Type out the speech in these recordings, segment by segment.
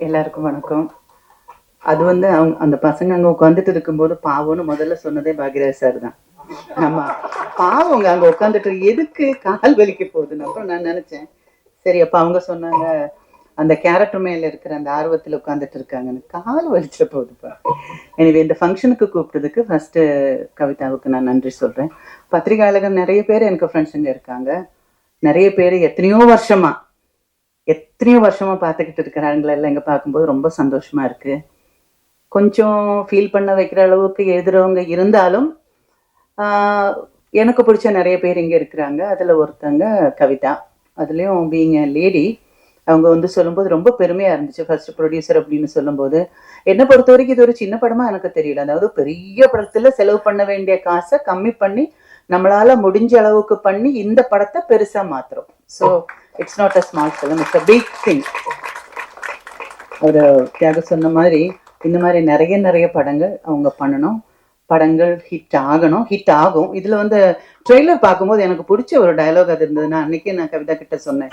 எல்லாருக்கும் வணக்கம். அது வந்து அவங்க அந்த பசங்க அங்க உட்காந்துட்டு இருக்கும்போது பாவம்னு முதல்ல சொன்னதே பாக்யராஜ் சார் தான். ஆமா பாவங்க அங்க உட்காந்துட்டு எதுக்கு கால் வலிக்க போகுதுன்னு அப்புறம் நான் நினைச்சேன். சரி அப்ப அவங்க சொன்னாங்க அந்த கேரக்டர் மேல இருக்கிற அந்த ஆர்வத்துல உட்காந்துட்டு இருக்காங்கன்னு கால் வலிச்ச போகுதுப்பா எனவே இந்த ஃபங்க்ஷனுக்கு கூப்பிட்டதுக்கு ஃபர்ஸ்ட் கவிதாவுக்கு நான் நன்றி சொல்றேன். பத்திரிகையாளர்கள் நிறைய பேர் எனக்கு ஃப்ரெண்ட்ஸுங்க இருக்காங்க. நிறைய பேர் எத்தனையோ வருஷமா எத்தனையோ வருஷமா பார்த்துக்கிட்டு இருக்கிறாங்களே எல்லாம் இங்க பார்க்கும்போது ரொம்ப சந்தோஷமா இருக்கு. கொஞ்சம் ஃபீல் பண்ண வைக்கிற அளவுக்கு எழுதுறவங்க இருந்தாலும் ஆஹ், எனக்கு பிடிச்ச நிறைய பேர் இங்க இருக்கிறாங்க. அதுல ஒருத்தங்க கவிதா. அதுலயும் பீங் லேடி அவங்க வந்து சொல்லும்போது ரொம்ப பெருமையா இருந்துச்சு. ஃபர்ஸ்ட் ப்ரொடியூசர் அப்படின்னு சொல்லும்போது. என்னை பொறுத்த வரைக்கும் இது ஒரு சின்ன படமா எனக்கு தெரியல. அதாவது பெரிய படத்துல செலவு பண்ண வேண்டிய காசை கம்மி பண்ணி நம்மளால முடிஞ்ச அளவுக்கு பண்ணி இந்த படத்தை பெருசா மாத்துறோம். So it's not a small film it's a big thing ஒரு தியாக சொன்ன மாதிரி இந்த மாதிரி நிறைய நிறைய படங்கள் அவங்க பண்ணணும். படங்கள் ஹிட் ஆகணும். ஹிட் ஆகும். இதுல வந்து ட்ரெய்லர் பார்க்கும்போது எனக்கு பிடிச்ச ஒரு டயலாக் அது இருந்ததுன்னா அன்னைக்கு நான் கவிதா கிட்ட சொன்னேன்.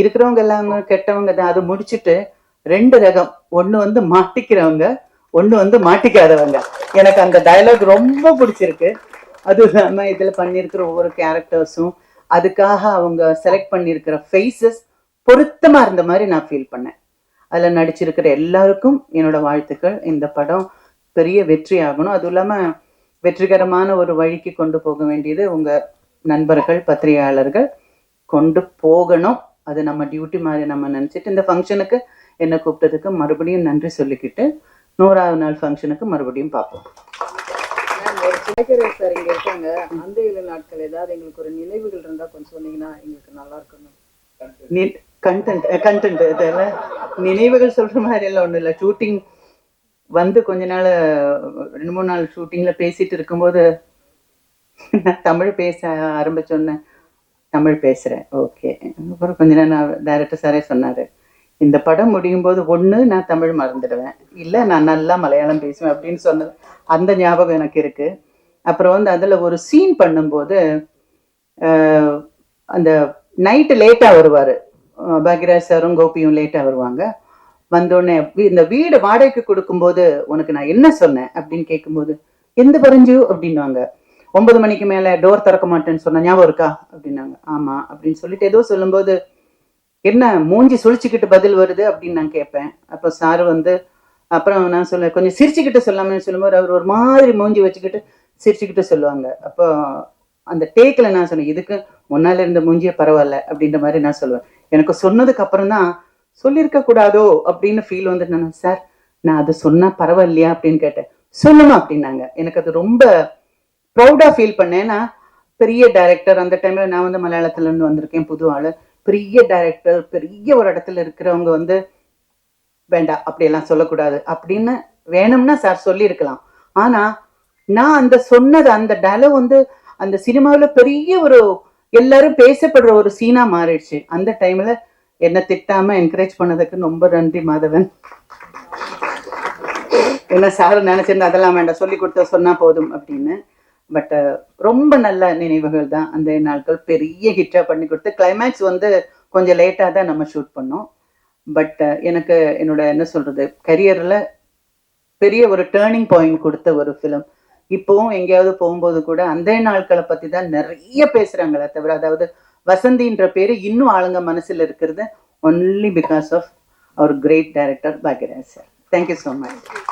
இருக்கிறவங்க எல்லாம் கெட்டவங்க தான். அது முடிச்சுட்டு ரெண்டு ரகம். ஒன்று வந்து மாட்டிக்கிறவங்க ஒன்று வந்து மாட்டிக்காதவங்க. எனக்கு அந்த டயலாக் ரொம்ப பிடிச்சிருக்கு. அது இல்லாம இதில் பண்ணியிருக்கிற ஒவ்வொரு கேரக்டர்ஸும் அதுக்காக அவங்க செலக்ட் பண்ணியிருக்கிற ஃபேஸஸ் பொருத்தமா இருந்த மாதிரி நான் ஃபீல் பண்ணேன். அதில் நடிச்சிருக்கிற எல்லாருக்கும் என்னோட வாழ்த்துக்கள். இந்த படம் பெரிய வெற்றி ஆகணும். அதுவும் இல்லாம வெற்றிகரமான ஒரு வழிக்கு கொண்டு போக வேண்டியது உங்கள் நண்பர்கள் பத்திரிகையாளர்கள் கொண்டு போகணும். அது நம்ம டியூட்டி மாதிரி நம்ம நினைச்சிட்டு இந்த ஃபங்க்ஷனுக்கு என்னை கூப்பிட்டதுக்கு மறுபடியும் நன்றி சொல்லிக்கிட்டு நூறாவது நாள் ஃபங்க்ஷனுக்கு மறுபடியும் பார்ப்போம். சேகரேஷ் சார் இங்க இருக்காங்க. அந்த ஏழு நாட்கள் ஏதாவது எங்களுக்கு ஒரு நினைவுகள் இருந்தா கொஞ்சம் சொன்னீங்கன்னா எங்களுக்கு நல்லா இருக்கும் கண்டென்ட் கண்டென்ட் நினைவுகள் சொல்ற மாதிரி எல்லாம் ஒண்ணும் இல்லை. ஷூட்டிங் வந்து கொஞ்ச நாள் ரெண்டு மூணு நாள் ஷூட்டிங்ல பேசிட்டு இருக்கும்போது தமிழ் பேச ஆரம்பிச்சோன்னே தமிழ் பேசுறேன். ஓகே அப்புறம் கொஞ்ச நேரம் நான் டேரக்டர் சாரே சொன்னாரு இந்த படம் முடியும் போது ஒண்ணு நான் தமிழ் மறந்துடுவேன். இல்ல நான் நல்லா மலையாளம் பேசுவேன் அப்படின்னு சொன்னது. அந்த ஞாபகம் எனக்கு இருக்கு. அப்புறம் வந்து அதுல ஒரு சீன் பண்ணும்போது ஆஹ், அந்த நைட்டு லேட்டா வருவாரு. பாக்யராஜ் சாரும் கோபியும் லேட்டா வருவாங்க. வந்தோடனே இந்த வீடு வாடகைக்கு கொடுக்கும்போது உனக்கு நான் என்ன சொன்னேன் அப்படின்னு கேட்கும்போது எந்த பரஞ்சு? அப்படின்னாங்க ஒன்பது மணிக்கு மேல டோர் திறக்க மாட்டேன்னு சொன்ன ஞாபகம் இருக்கா? அப்படின்னாங்க. ஆமாம் அப்படின்னு சொல்லிட்டு ஏதோ சொல்லும்போது என்ன மூஞ்சி சுழிச்சுக்கிட்டு பதில் வருது? அப்படின்னு நான் கேட்பேன். அப்போ சார் வந்து அப்புறம் நான் சொல்ல கொஞ்சம் சிரிச்சுக்கிட்டு சொல்லாமல் சொல்லும்போது அவர் ஒரு மாதிரி மூஞ்சி வச்சுக்கிட்டு சிரிச்சுக்கிட்டு சொல்லுவாங்க. அப்போ அந்த டேக்கில் நான் சொன்னேன் இதுக்கு முன்னால் இருந்த மூஞ்சியே பரவாயில்ல அப்படின்ற மாதிரி நான் சொல்லுவேன். எனக்கு சொன்னதுக்கு அப்புறம் தான் சொல்லியிருக்க கூடாதோ? அப்படின்னு ஃபீல் வந்து நான் சார் நான் அது சொன்னா பரவாயில்லையா? அப்படின்னு கேட்டேன். சொல்லுமா? அப்படின்னாங்க. எனக்கு அது ரொம்ப ப்ரௌடாக ஃபீல் பண்ணேன். நான் பெரிய டைரக்டர் அந்த டைம்ல நான் வந்து மலையாளத்துல இருந்து வந்திருக்கேன் புது ஆள். பெரிய டைரக்டர் பெரிய ஒரு இடத்துல இருக்கிறவங்க வந்து வேண்டாம் அப்படியெல்லாம் சொல்லக்கூடாது அப்படின்னு வேணும்னா சார் சொல்லியிருக்கலாம். ஆனா நான் அந்த சொன்னது அந்த டைலாக் வந்து அந்த சினிமாவுல பெரிய ஒரு எல்லாரும் பேசப்படுற ஒரு சீனா மாறிடுச்சு. அந்த டைம்ல என்ன திட்டாம என்கரேஜ் பண்ணதுக்கு ரொம்ப நன்றி மாதவன். என்ன சார் நினச்சிருந்தா அதெல்லாம் வேண்டாம் சொல்லி கொடுத்த சொன்னா போதும் அப்படின்னு. பட் ரொம்ப நல்ல நினைவுகள் தான் அந்த நாட்கள். பெரிய ஹிட்டா பண்ணி கொடுத்து கிளைமேக்ஸ் வந்து கொஞ்சம் லேட்டாக தான் நம்ம ஷூட் பண்ணோம். பட் எனக்கு என்னோட என்ன சொல்றது கரியர்ல பெரிய ஒரு டேர்னிங் பாயிண்ட் கொடுத்த ஒரு ஃபிலிம் இப்போவும் எங்கேயாவது போகும்போது கூட அந்த நாட்களை பத்தி தான் நிறைய பேசுறாங்களே தவிர அதாவது வசந்தின்ற பேரு இன்னும் ஆளுங்க மனசுல இருக்கிறது only because of our great director Bhagyaraj sir thank you so much